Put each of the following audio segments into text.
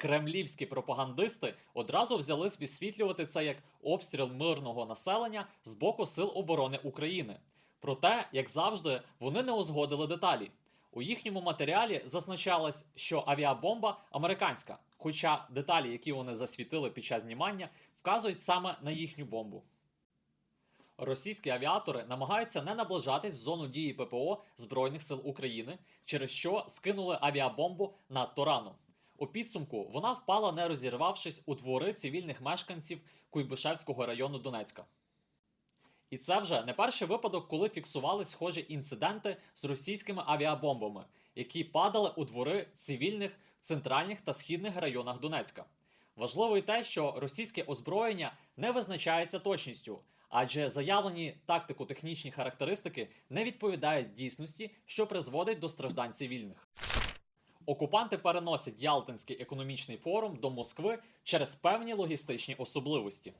кремлівські пропагандисти одразу взялись висвітлювати це як обстріл мирного населення з боку Сил оборони України. Проте, як завжди, вони не узгодили деталі. У їхньому матеріалі зазначалось, що авіабомба американська, хоча деталі, які вони засвітили під час знімання, вказують саме на їхню бомбу. Російські авіатори намагаються не наближатись в зону дії ППО Збройних сил України, через що скинули авіабомбу над Тораном. У підсумку вона впала, не розірвавшись у двори цивільних мешканців Куйбишевського району Донецька. І це вже не перший випадок, коли фіксували схожі інциденти з російськими авіабомбами, які падали у двори цивільних в центральних та східних районах Донецька. Важливо й те, що російське озброєння не визначається точністю, адже заявлені тактико-технічні характеристики не відповідають дійсності, що призводить до страждань цивільних. Окупанти переносять Ялтинський економічний форум до Москви через певні логістичні особливості.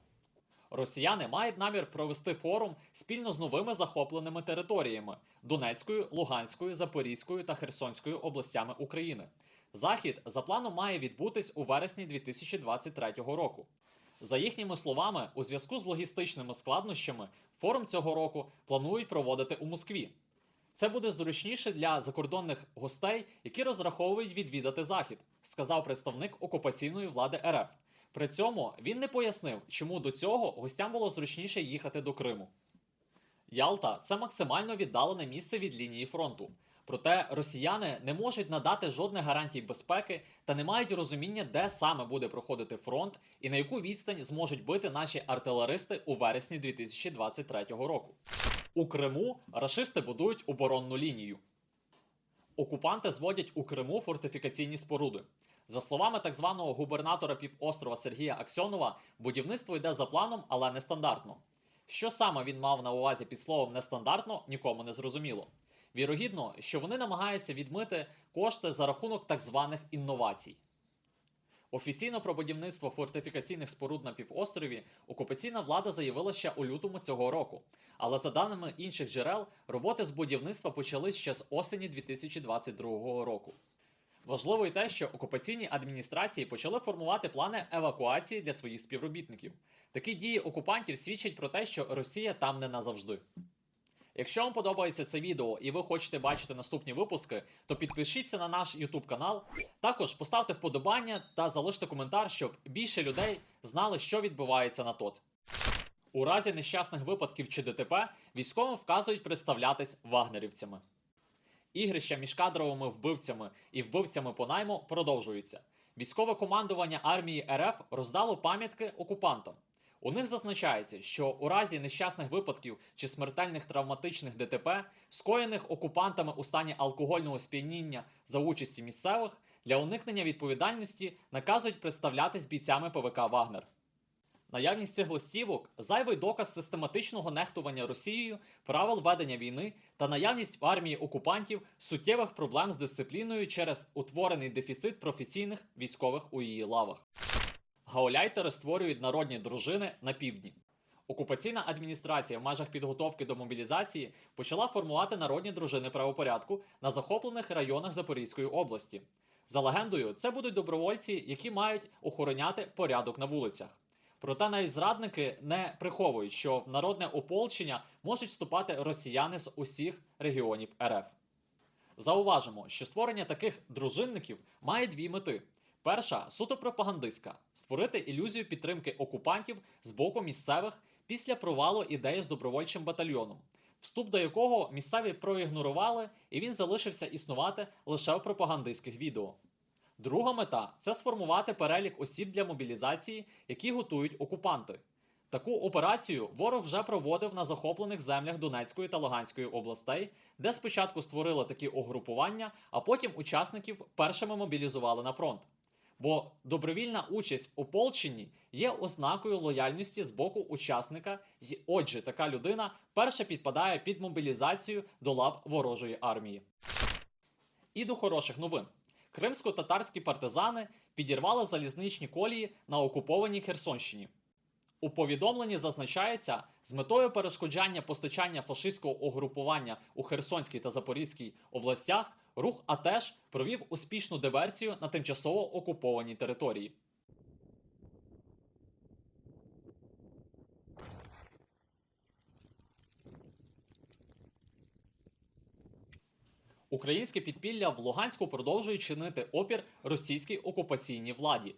Росіяни мають намір провести форум спільно з новими захопленими територіями Донецькою, Луганською, Запорізькою та Херсонською областями України. Захід за планом має відбутись у вересні 2023 року. За їхніми словами, у зв'язку з логістичними складнощами форум цього року планують проводити у Москві. Це буде зручніше для закордонних гостей, які розраховують відвідати захід, сказав представник окупаційної влади РФ. При цьому він не пояснив, чому до цього гостям було зручніше їхати до Криму. Ялта це максимально віддалене місце від лінії фронту. Проте росіяни не можуть надати жодних гарантій безпеки та не мають розуміння, де саме буде проходити фронт і на яку відстань зможуть бити наші артилеристи у вересні 2023 року. У Криму рашисти будують оборонну лінію. Окупанти зводять у Криму фортифікаційні споруди. За словами так званого губернатора півострова Сергія Аксьонова, будівництво йде за планом, але нестандартно. Що саме він мав на увазі під словом нестандартно, нікому не зрозуміло. Вірогідно, що вони намагаються відмити кошти за рахунок так званих інновацій. Офіційно про будівництво фортифікаційних споруд на півострові окупаційна влада заявила ще у лютому цього року. Але за даними інших джерел, роботи з будівництва почались ще з осені 2022 року. Важливо й те, що окупаційні адміністрації почали формувати плани евакуації для своїх співробітників. Такі дії окупантів свідчать про те, що Росія там не назавжди. Якщо вам подобається це відео і ви хочете бачити наступні випуски, то підпишіться на наш YouTube канал. Також поставте вподобання та залиште коментар, щоб більше людей знали, що відбувається на ТОТ. У разі нещасних випадків чи ДТП військовим вказують представлятись вагнерівцями. Ігрища між кадровими вбивцями і вбивцями по найму продовжуються. Військове командування армії РФ роздало пам'ятки окупантам. У них зазначається, що у разі нещасних випадків чи смертельних травматичних ДТП, скоєних окупантами у стані алкогольного сп'яніння за участі місцевих, для уникнення відповідальності наказують представлятись бійцями ПВК Вагнер. Наявність цих листівок зайвий доказ систематичного нехтування Росією правил ведення війни та наявність в армії окупантів суттєвих проблем з дисципліною через утворений дефіцит професійних військових у її лавах. Гауляйтери створюють народні дружини на півдні. Окупаційна адміністрація в межах підготовки до мобілізації почала формувати народні дружини правопорядку на захоплених районах Запорізької області. За легендою, це будуть добровольці, які мають охороняти порядок на вулицях. Проте навіть зрадники не приховують, що в народне ополчення можуть вступати росіяни з усіх регіонів РФ. Зауважимо, що створення таких дружинників має дві мети. Перша суто пропагандистська створити ілюзію підтримки окупантів з боку місцевих після провалу ідеї з добровольчим батальйоном, вступ до якого місцеві проігнорували, і він залишився існувати лише в пропагандистських відео. Друга мета це сформувати перелік осіб для мобілізації, які готують окупанти. Таку операцію ворог вже проводив на захоплених землях Донецької та Луганської областей, де спочатку створили такі угрупування, а потім учасників першими мобілізували на фронт. Бо добровільна участь в ополченні є ознакою лояльності з боку учасника, і отже, така людина перша підпадає під мобілізацію до лав ворожої армії. І до хороших новин. Кримсько-татарські партизани підірвали залізничні колії на окупованій Херсонщині. У повідомленні зазначається, з метою перешкоджання постачання фашистського угрупування у Херсонській та Запорізькій областях рух АТЕШ провів успішну диверсію на тимчасово окупованій території. Українське підпілля в Луганську продовжує чинити опір російській окупаційній владі.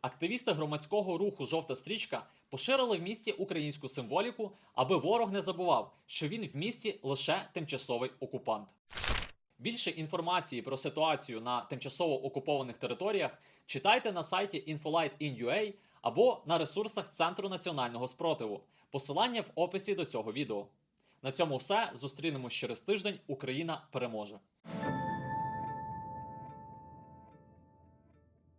Активісти громадського руху Жовта стрічка поширили в місті українську символіку, аби ворог не забував, що він в місті лише тимчасовий окупант. Більше інформації про ситуацію на тимчасово окупованих територіях читайте на сайті Infolight.in.ua або на ресурсах Центру національного спротиву. Посилання в описі до цього відео. На цьому все. Зустрінемось через тиждень. Україна переможе.